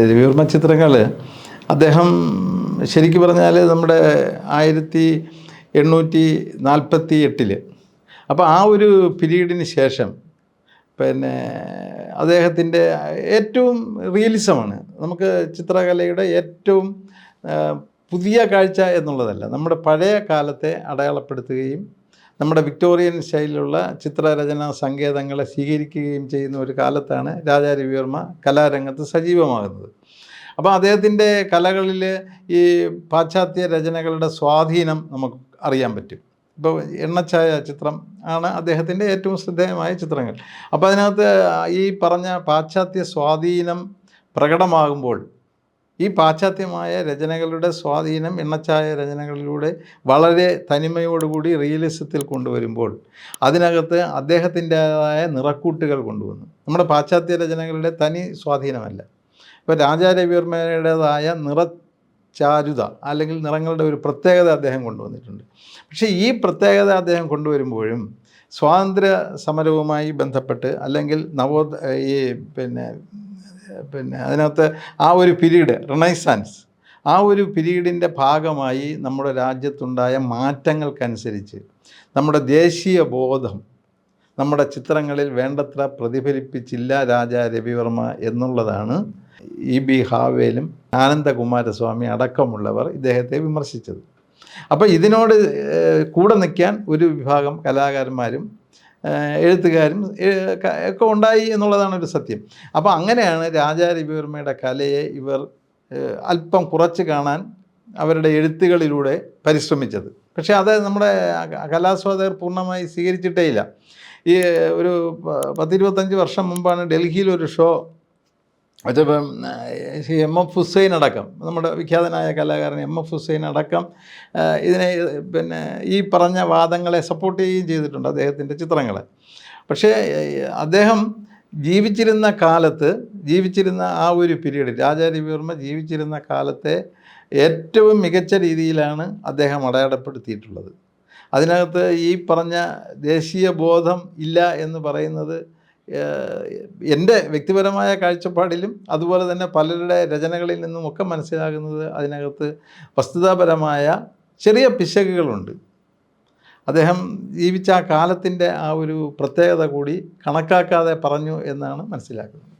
രവിവർമ്മ ചിത്രങ്ങൾ അദ്ദേഹം ശരിക്കും പറഞ്ഞാൽ നമ്മുടെ ആയിരത്തി എണ്ണൂറ്റി നാൽപ്പത്തി എട്ടിൽ അപ്പോൾ ആ ഒരു പീരീഡിന് ശേഷം പിന്നെ അദ്ദേഹത്തിന്റെ ഏറ്റവും റിയലിസമാണ്. നമുക്ക് ചിത്രകലയുടെ ഏറ്റവും പുതിയ കാഴ്ച എന്നുള്ളതല്ല. നമ്മുടെ പഴയ കാലത്തെ അടയാളപ്പെടുത്തുകയും നമ്മുടെ വിക്ടോറിയൻ ശൈലിയിലുള്ള ചിത്രരചനാ സങ്കേതങ്ങളെ സ്വീകരിക്കുകയും ചെയ്യുന്ന ഒരു കാലത്താണ് രാജാ രവിവർമ്മ കലാരംഗത്ത് സജീവമാകുന്നത്. അപ്പോൾ അദ്ദേഹത്തിന്റെ കലകളിൽ ഈ പാശ്ചാത്യ രചനകളുടെ സ്വാധീനം നമുക്ക് അറിയാൻ പറ്റും. ഇപ്പോൾ എണ്ണച്ചായ ചിത്രം ആണ് അദ്ദേഹത്തിന്റെ ഏറ്റവും ശ്രദ്ധേയമായ ചിത്രങ്ങൾ. അപ്പോൾ അതിനകത്ത് ഈ പറഞ്ഞ പാശ്ചാത്യ സ്വാധീനം പ്രകടമാകുമ്പോൾ ഈ പാശ്ചാത്യമായ രചനകളുടെ സ്വാധീനം എണ്ണച്ചായ രചനകളിലൂടെ വളരെ തനിമയോടുകൂടി റിയലിസത്തിൽ കൊണ്ടുവരുമ്പോൾ അതിനകത്ത് അദ്ദേഹത്തിന്റേതായ നിറക്കൂട്ടുകൾ കൊണ്ടുവന്നു. നമ്മുടെ പാശ്ചാത്യ രചനകളുടെ തനി സ്വാധീനമല്ല. ഇപ്പോൾ രാജാരവിവർമ്മയുടേതായ നിറ ചാരുത അല്ലെങ്കിൽ നിറങ്ങളുടെ ഒരു പ്രത്യേകത അദ്ദേഹം കൊണ്ടുവന്നിട്ടുണ്ട്. പക്ഷേ ഈ പ്രത്യേകത അദ്ദേഹം കൊണ്ടുവരുമ്പോഴും സ്വാതന്ത്ര്യ സമരവുമായി ബന്ധപ്പെട്ട് അല്ലെങ്കിൽ നവോ ഈ പിന്നെ പിന്നെ അതിനകത്ത് ആ ഒരു പിരീഡ് റിണൈസാൻസ് ആ ഒരു പിരീഡിന്റെ ഭാഗമായി നമ്മുടെ രാജ്യത്തുണ്ടായ മാറ്റങ്ങൾക്കനുസരിച്ച് നമ്മുടെ ദേശീയ ബോധം നമ്മുടെ ചിത്രങ്ങളിൽ വേണ്ടത്ര പ്രതിഫലിപ്പിച്ചില്ല രാജ രവിവർമ്മ എന്നുള്ളതാണ് ഇ ബി ഹാവേലും ആനന്ദകുമാരസ്വാമി അടക്കമുള്ളവർ ഇദ്ദേഹത്തെ വിമർശിച്ചത്. അപ്പോൾ ഇതിനോട് കൂടെ നിൽക്കാൻ ഒരു വിഭാഗം കലാകാരന്മാരും എഴുത്തുകാരും ഒക്കെ ഉണ്ടായി എന്നുള്ളതാണ് ഒരു സത്യം. അപ്പോൾ അങ്ങനെയാണ് രാജാ രവിവർമ്മയുടെ കലയെ ഇവർ അല്പം കുറച്ച് കാണാൻ അവരുടെ എഴുത്തുകളിലൂടെ പരിശ്രമിച്ചത്. പക്ഷേ അത് നമ്മുടെ കലാസ്വാദകർ പൂർണമായി സ്വീകരിച്ചിട്ടേ ഇല്ല ഈ ഒരു പത്തിരുപത്തഞ്ച് വർഷം മുമ്പാണ് ഡൽഹിയിൽ ഒരു show Shri M F Hussain അടക്കം നമ്മുടെ വിഖ്യാതനായ കലാകാരൻ എം എഫ് ഹുസൈൻ അടക്കം ഇതിനെ പിന്നെ ഈ പറഞ്ഞ വാദങ്ങളെ സപ്പോർട്ട് ചെയ്യുകയും ചെയ്തിട്ടുണ്ട് അദ്ദേഹത്തിന്റെ ചിത്രങ്ങളെ. പക്ഷേ അദ്ദേഹം ജീവിച്ചിരുന്ന കാലത്ത് ജീവിച്ചിരുന്ന ആ ഒരു പീരീഡ് രാജാ രവിവർമ്മ ജീവിച്ചിരുന്ന കാലത്തെ ഏറ്റവും മികച്ച രീതിയിലാണ് അദ്ദേഹം അടയാളപ്പെടുത്തിയിട്ടുള്ളത്. അതിനകത്ത് ഈ പറഞ്ഞ ദേശീയ ബോധം ഇല്ല എന്ന് പറയുന്നത് എന്റെ വ്യക്തിപരമായ കാഴ്ചപ്പാടിലും അതുപോലെ തന്നെ പലരുടെ രചനകളിൽ നിന്നും ഒക്കെ മനസ്സിലാകുന്നത് അതിനകത്ത് വസ്തുതാപരമായ ചെറിയ പിശകുകളുണ്ട്. അദ്ദേഹം ജീവിച്ച ആ കാലത്തിന്റെ ആ ഒരു പ്രത്യേകത കൂടി കണക്കാക്കാതെ പറഞ്ഞു എന്നാണ് മനസ്സിലാക്കുന്നത്.